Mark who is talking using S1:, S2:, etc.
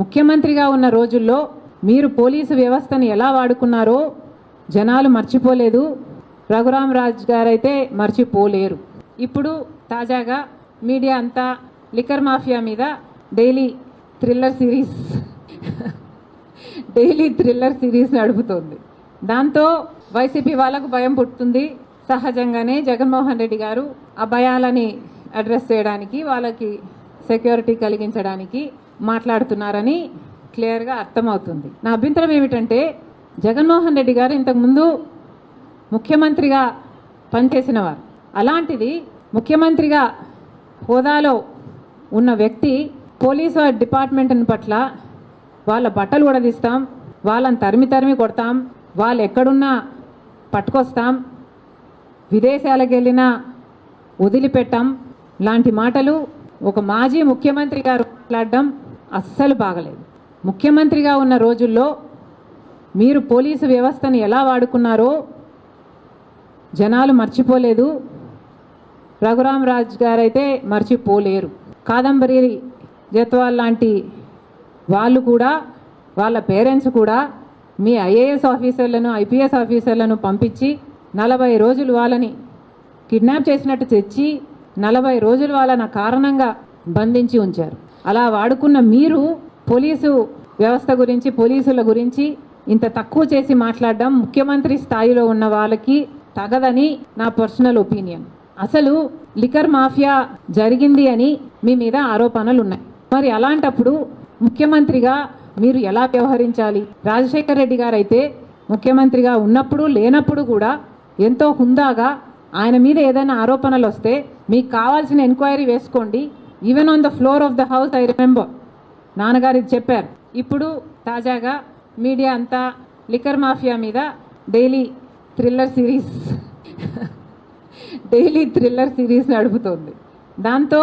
S1: ముఖ్యమంత్రిగా ఉన్న రోజుల్లో మీరు పోలీసు వ్యవస్థను ఎలా వాడుకున్నారో జనాలు మర్చిపోలేదు. రఘురామ్ రాజ్ గారైతే మర్చిపోలేరు. ఇప్పుడు తాజాగా మీడియా అంతా లిక్కర్ మాఫియా మీద daily thriller series daily thriller series నడుపుతోంది దాంతో వైసీపీ వాళ్ళకు భయం పుట్టుతుంది సహజంగానే జగన్మోహన్ రెడ్డి గారు ఆ భయాలని అడ్రస్ చేయడానికి వాళ్ళకి సెక్యూరిటీ కలిగించడానికి మాట్లాడుతున్నారని క్లియర్గా అర్థమవుతుంది. నా అభ్యంతరం ఏమిటంటే జగన్మోహన్ రెడ్డి గారు ఇంతకుముందు ముఖ్యమంత్రిగా పనిచేసినవారు. అలాంటిది ముఖ్యమంత్రిగా హోదాలో ఉన్న వ్యక్తి పోలీసు డిపార్ట్మెంట్ పట్ల వాళ్ళ బట్టలు కూడా తీస్తాం వాళ్ళని తరిమి తరిమి కొడతాం వాళ్ళు ఎక్కడున్నా పట్టుకొస్తాం విదేశాలకు వెళ్ళినా వదిలిపెట్టాం లాంటి మాటలు ఒక మాజీ ముఖ్యమంత్రి గారు మాట్లాడడం అస్సలు బాగలేదు. ముఖ్యమంత్రిగా ఉన్న రోజుల్లో మీరు పోలీసు వ్యవస్థను ఎలా వాడుకున్నారో జనాలు మర్చిపోలేదు. రఘురామ్ రాజ్ గారైతే మర్చిపోలేరు. కాదంబరి జత్వాల్ లాంటి వాళ్ళు కూడా వాళ్ళ పేరెంట్స్ కూడా మీ ఐఏఎస్ ఆఫీసర్లను ఐపీఎస్ ఆఫీసర్లను పంపించి నలభై రోజులు వాళ్ళని కిడ్నాప్ చేసినట్టు తెచ్చి నలభై రోజులు వాళ్ళ కారణంగా బంధించి ఉంచారు. అలా వాడుకున్న మీరు పోలీసు వ్యవస్థ గురించి పోలీసుల గురించి ఇంత తక్కువ చేసి మాట్లాడడం ముఖ్యమంత్రి స్థాయిలో ఉన్న వాళ్ళకి తగదని నా పర్సనల్ ఒపీనియన్ అసలు లిక్కర్ మాఫియా జరిగింది అని మీ మీద ఆరోపణలు ఉన్నాయి. మరి అలాంటప్పుడు ముఖ్యమంత్రిగా మీరు ఎలా వ్యవహరించాలి? రాజశేఖర్ రెడ్డి గారు అయితే ముఖ్యమంత్రిగా ఉన్నప్పుడు లేనప్పుడు కూడా ఎంతో హుందాగా ఆయన మీద ఏదైనా ఆరోపణలు వస్తే మీకు కావాల్సిన ఎంక్వైరీ వేసుకోండి. Even on the floor of the house I remember నాన్నగారు ఇది చెప్పారు. ఇప్పుడు తాజాగా మీడియా అంతా లిక్కర్ మాఫియా మీద daily thriller series daily thriller series నడుపుతోంది. దాంతో